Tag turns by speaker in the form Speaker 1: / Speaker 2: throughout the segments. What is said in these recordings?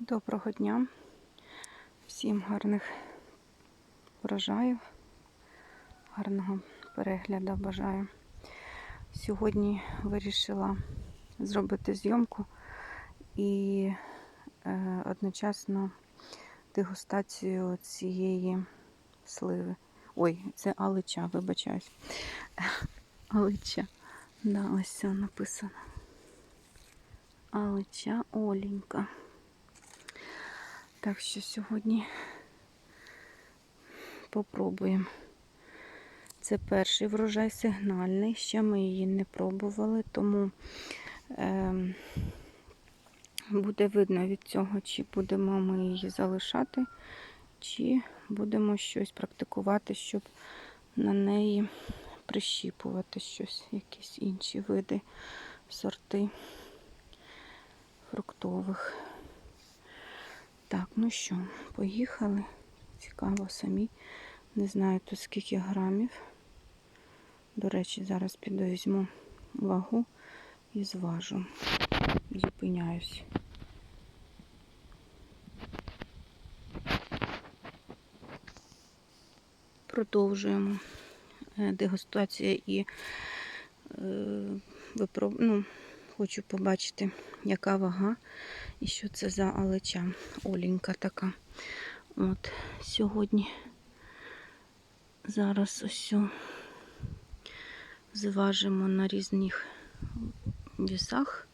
Speaker 1: Доброго дня. Всім гарних врожаїв, гарного перегляду бажаю. Сьогодні вирішила зробити зйомку і е, одночасно дегустацію цієї сливи. Ой, це алича, вибачаюсь. Алича. Да, ось це написано. Алича Оленька. Так що сьогодні попробуємо. Це перший врожай сигнальний, ще ми її не пробували, тому е, буде видно від цього, чи будемо ми її залишати, чи будемо щось практикувати, щоб на неї прищіпувати щось, якісь інші види, сорти фруктових. Так, ну що, поїхали. Цікаво самі. Не знаю тут скільки грамів. До речі, зараз піду візьму вагу і зважу. Зупиняюсь. Продовжуємо е, дегустація і е, випроб... ну, хочу побачити, яка вага і що це за алеча. Оленька така. От сьогодні зараз ось зважимо на різних вісах.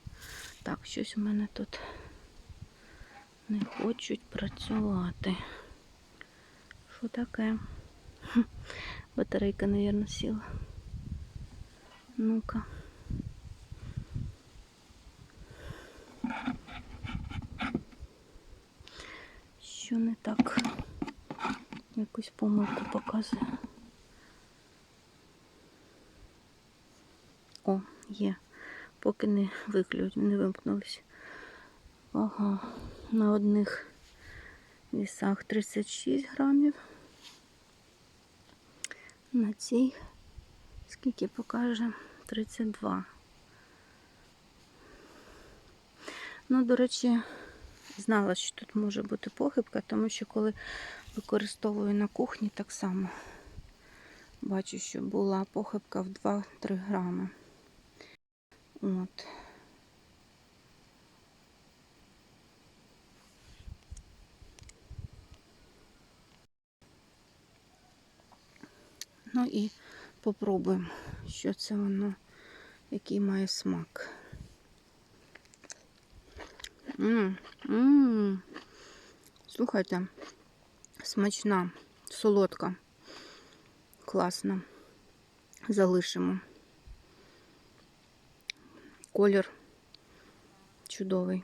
Speaker 1: Так, щось у мене тут не хочуть працювати. Що таке? Батарейка, мабуть, сіла. Ну-ка. Що не так? Якусь помилку показує. О, є. Поки не виклюють, не вимкнулись. Ага, на одних вісах 36 грамів. На цій, скільки покаже, 32. Ну, до речі, знала, що тут може бути похибка, тому що коли використовую на кухні, так само бачу, що була похибка в 2-3 грами. От. Ну і попробуємо, що це воно, який має смак. М -м Слухайте, смачна, солодка, класна. Залишимо. Колір чудовий.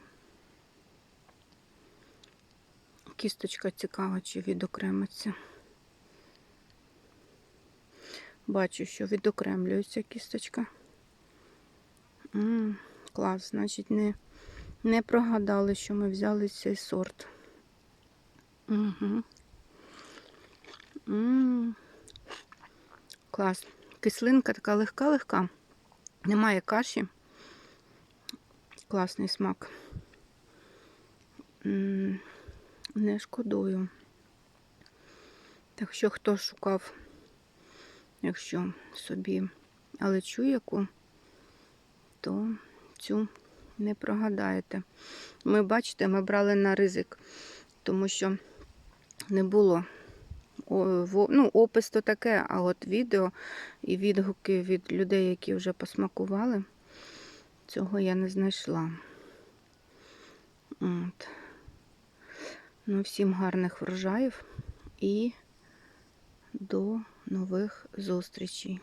Speaker 1: Кісточка цікава, чи відокремиться. Бачу, що відокремлюється кісточка. М -м, клас, значить, не не прогадали, що ми взяли цей сорт. Угу. М -м. Клас. Кислинка така легка-легка. Немає каші. Класний смак. М -м. Не шкодую. Так що, хто шукав, якщо собі алечу яку, то цю не прогадаєте. Ми бачите, ми брали на ризик, тому що не було ну, опис то таке, а от відео і відгуки від людей, які вже посмакували, цього я не знайшла. От. Ну, Всім гарних врожаїв і до нових зустрічей.